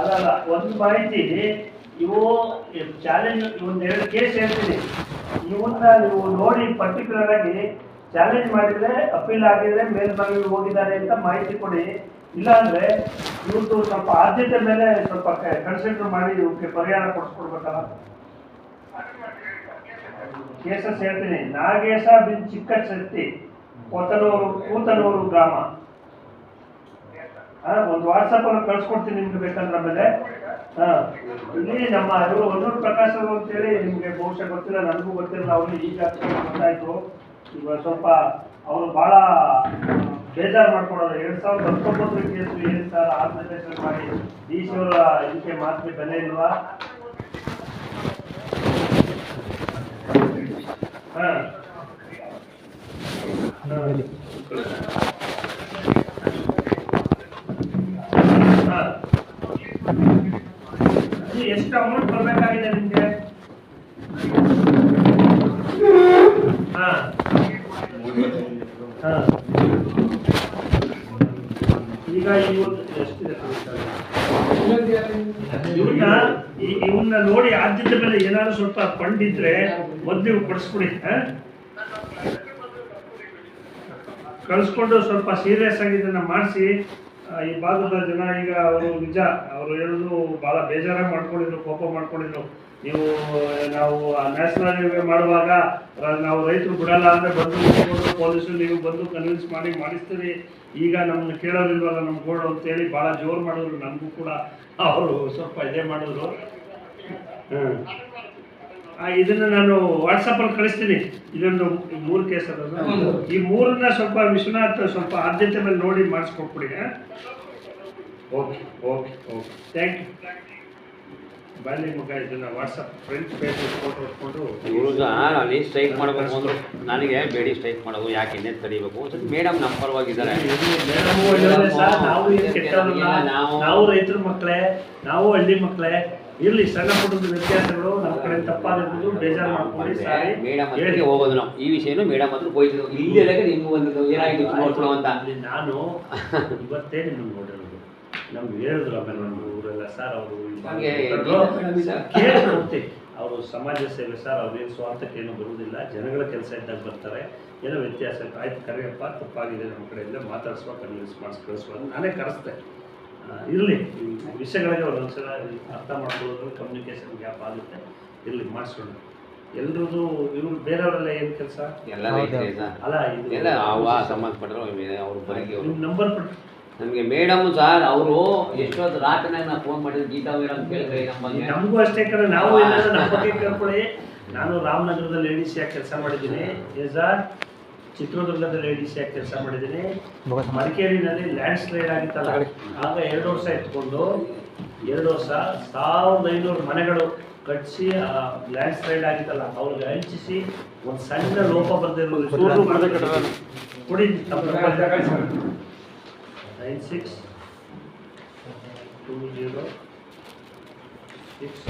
ಅಲ್ಲ ಒಂದು ಮಾಹಿತಿ ಇವು ಚಾಲೆಂಜ್ ಒಂದು ಎರಡು ಕೇಸ್ ಹೇಳ್ತೀನಿ. ಇವನ್ನ ನೀವು ನೋಡಿ ಪರ್ಟಿಕ್ಯುಲರ್ ಆಗಿ ಚಾಲೆಂಜ್ ಮಾಡಿದ್ರೆ ಅಪೀಲ್ ಆಗಿದ್ರೆ ಮೇಲ್ಮನವಿ ಹೋಗಿದ್ದಾರೆ ಅಂತ ಮಾಹಿತಿ ಕೊಡಿ. ಇಲ್ಲಾಂದ್ರೆ ಇವತ್ತು ಸ್ವಲ್ಪ ಆದ್ಯತೆ ಮೇಲೆ ಸ್ವಲ್ಪ ಕನ್ಸಿಡರ್ ಮಾಡಿ ಇವಕ್ಕೆ ಪರಿಹಾರ ಕೊಡಿಸ್ಕೊಡ್ಬೇಕಲ್ಲ. ಕೇಸಸ್ ಹೇಳ್ತೀನಿ. ನಾಗೇಶ ಬಿನ್ ಚಿಕ್ಕ ಶಕ್ತಿ ಕೊತ್ತನೂರು, ಕೂತನೂರು ಗ್ರಾಮ. ಒಂದು ವಾಟ್ಸಪ್ ಅಲ್ಲಿ ಕಳ್ಸ್ಕೊಡ್ತೀನಿ ನಿಮ್ಗೆ ಬೇಕಂದ್ರೆ ಆಮೇಲೆ. ಹಾ ಇಲ್ಲಿ ನಮ್ಮ ಇವರು ಒಂದೂರು ಪ್ರಕಾಶ್ ಅವರು ಅಂತೇಳಿ ನಿಮ್ಗೆ ಬಹುಶಃ ಗೊತ್ತಿಲ್ಲ, ನನಗೂ ಗೊತ್ತಿಲ್ಲ ಅವ್ರು ಈಗ ಗೊತ್ತಾಯ್ತು. ಈಗ ಸ್ವಲ್ಪ ಅವರು ಬಹಳ ಬೇಜಾರು ಮಾಡ್ಕೊಳೋದು ಎರಡ್ ಸಾವಿರದ ಹತ್ತೊಂಬತ್ತರ ಕೇಸು ಏನ್ ಸರ್ ಆರ್ಗನೈಸೇಷನ್ ಮಾಡಿ ಈಶ್ವರ ಇದಕ್ಕೆ ಮಾತಿಗೆ ಬೆಲೆ ಇಲ್ವಾ? ಹಾ ಅದು ಎಷ್ಟು ಅಮೌಂಟ್ ಕೊಡ್ಬೇಕಾಗಿದೆ ನಿಮ್ಗೆ? ಹಾ. ಈಗ ಇವನ್ನ ಇವನ್ನ ನೋಡಿ ಆದ್ಯತೆ ಮೇಲೆ ಏನಾದ್ರು ಸ್ವಲ್ಪ ಫಂಡ್ ಇದ್ರೆ ಮೊದ್ಲು ನೀವು ಕೊಡಿಸ್ಬಿಡಿ? ಕಳಿಸ್ಕೊಂಡು ಸ್ವಲ್ಪ ಸೀರಿಯಸ್ ಆಗಿ ಇದನ್ನ ಮಾಡಿಸಿ. ಈ ಭಾಗದ ಜನ ಈಗ ಅವರು ನಿಜ, ಅವರು ಹೇಳೋದು ಬಹಳ ಬೇಜಾರಾಗಿ ಮಾಡ್ಕೊಂಡಿದ್ರು, ಕೋಪ ಮಾಡ್ಕೊಂಡಿದ್ರು. ನೀವು, ನಾವು ನ್ಯಾಷನಲ್ ಹೈವೇ ಮಾಡುವಾಗ ನಾವು ರೈತರು ಬಿಡಲ್ಲ ಅಂದ್ರೆ ಬಂದು ಪೊಲೀಸರು ನೀವು ಬಂದು ಕನ್ವಿನ್ಸ್ ಮಾಡಿ ಮಾಡಿಸ್ತೀರಿ. ಈಗ ನಮ್ಮನ್ನ ಕೇಳೋದಿಲ್ವಲ್ಲ ನಮ್ಮ ಗೋಲ್ಡ್ ಅಂತೇಳಿ ಭಾಳ ಜೋರು ಮಾಡಿದ್ರು. ನಮಗೂ ಕೂಡ ಅವರು ಸ್ವಲ್ಪ ಇದೇ ಮಾಡಿದ್ರು. ಹ್ಮ್. ಆ, ಇದನ್ನ ನಾನು ವಾಟ್ಸಪ್ ಅಲ್ಲಿ ಕಳಿಸ್ತೀನಿ. ಇದೊಂದು ಮೂರು ಕೇಸ್ ಅದ. ಈ ಮೂರನ್ನ ಸ್ವಲ್ಪ ವಿಶ್ವನಾಥ್ ಸ್ವಲ್ಪ ಆದ್ಯತೆ ಮೇಲೆ ನೋಡಿ ಮಾಡಿಸ್ಕೊಟ್ಬಿಡಿ okay okay okay. Thank you ಮಗ ಇದನ್ನ ವಾಟ್ಸಪ್ ಫ್ರೆಂಡ್ ಪೇಜ್ ಫೋಟೋ ಅಲ್ಲಿ ಸ್ಟ್ರೈಕ್ ಮಾಡಬೇಕು ಅಂದ್ರು ನನಗೆ ಬೇಡಿ ಸ್ಟ್ರೈಕ್ ಮಾಡೋದು ಯಾಕೆ ಇನ್ನೇ ತಡಿಬೇಕು? ಒಂದ್ಸತಿ ಮೇಡಮ್ ನಮ್ಮ ಪರವಾಗಿದ್ದಾರೆ. ನಾವು- ನಾವು ರೈತರ ಮಕ್ಕಳೇ ನಾವು ಹಳ್ಳಿ ಮಕ್ಕಳೇ ಇರ್ಲಿ ಸಣ್ಣ ಪುಟ್ಟದ ವ್ಯತ್ಯಾಸಗಳು ನಮ್ಮ ಕಡೆ ತಪ್ಪಾದಿರ್ಬೋದು ಬೇಜಾರು ಮಾಡ್ಕೊಂಡು ಸಾರಿ. ಮೇಡಮ್ ಹೇಳಿ ಹೋಗೋದು ನಾವು. ಈ ವಿಷಯನೂ ಮೇಡಮ್ ಹತ್ರ ಹೋಯ್ತು. ಇಲ್ಲಿ ನಿಮ್ಗೆ ಒಂದು ಏನಾಯ್ತು ನೋಡ್ಕೊಳ್ಳೋ ಅಂತ. ನಾನು ಇವತ್ತೇ ನಿಮ್ಮನ್ನು ನೋಡಿರೋದು. ನಮ್ಗೆ ಹೇಳಿದ್ರು ನಮ್ಮ ಊರೆಲ್ಲ. ಸರ್ ಅವರು ನಮ್ಗೆ ಕೇಳಿ ಅವರು ಸಮಾಜ ಸೇವೆ ಸರ್ ಅವ್ರೇನು ಸ್ವಾರ್ಥಕ್ಕೆ ಏನು ಬರುವುದಿಲ್ಲ. ಜನಗಳ ಕೆಲಸ ಇದ್ದಾಗ ಬರ್ತಾರೆ. ಏನೋ ವ್ಯತ್ಯಾಸ ಆಯ್ತು. ಕರೆಯಪ್ಪ ತಪ್ಪಾಗಿದೆ ನಮ್ಮ ಕಡೆಯಿಂದ. ಮಾತಾಡಿಸುವ ಕನ್ವಿನ್ಸ್ ಮಾಡಿಸ್ ಕಳಿಸುವ ನಾನೇ ಕರೆಸ್ದೆ. ಇರಲಿ ವಿಷಯಗಳಿಗೆ ಒಂದೊಂದ್ಸಲ ಅರ್ಥ ಮಾಡ್ಕೊಳ್ಳೋದು ಕಮ್ಯುನಿಕೇಶನ್ ಗ್ಯಾಪ್ ಆಗುತ್ತೆ. ಇರಲಿ ಮಾಡಿಸ್ಕೊಂಡು ಎಲ್ರದ್ದು ಇವ್ರು ಬೇರೆಯವರೆಲ್ಲ ಏನು ಕೆಲಸ? ಎಲ್ಲ ಅಲ್ಲ ಇದು ಎಲ್ಲ ಅವ ಸಂಬಂಧಪಟ್ಟರು ಅವ್ರು ಬರಗಿ ಅವರು ನಿಮ್ಮ ನಂಬರ್ ಕೊಟ್ಟು ನಮಗೆ ಮೇಡಮ್ ಸರ್ ಅವರು ಎಷ್ಟೊತ್ತು ರಾತ್ರಿ ನಾನು ಫೋನ್ ಮಾಡಿದ್ರು ಗೀತಾ ಮೇಡಮ್ ಕೇಳಿದ್ರೆ ನಮ್ಮ ಬಗ್ಗೆ ನಮಗೂ ಅಷ್ಟೇ ಕಡೆ ನಾವು ಏನಾದ್ರು ನಮ್ಮ ಬಗ್ಗೆ ಕೇಳ್ಕೊಳ್ಳಿ. ನಾನು ರಾಮನಗರದಲ್ಲಿ ಎ ಡಿ ಸಿ ಆಗಿ ಕೆಲಸ ಮಾಡಿದ್ದೀನಿ. ಎಜಾರ್ ಚಿತ್ರದುರ್ಗದಲ್ಲಿ ಡಿ ಸಿ ಆಗಿ ಕೆಲಸ ಮಾಡಿದ್ದೀನಿ? ಮಡಿಕೇರಿನಲ್ಲಿ ಲ್ಯಾಂಡ್ ಸ್ಲೈಡ್ ಆಗಿತ್ತಲ್ಲ ಆಗ ಎರಡು ವರ್ಷ ಇಟ್ಕೊಂಡು ಎರಡು ವರ್ಷ ಸಾವಿರದ ಐನೂರು ಮನೆಗಳು ಕಟ್ಟಿಸಿ ಲ್ಯಾಂಡ್ ಸ್ಲೈಡ್ ಆಗಿತ್ತಲ್ಲ ಅವ್ರಿಗೆ ಹಂಚಿಸಿ ಒಂದು ಸಣ್ಣ ಲೋಪ ಬರ್ದಿರೋದು ಕೊಡಿ nine six two zero six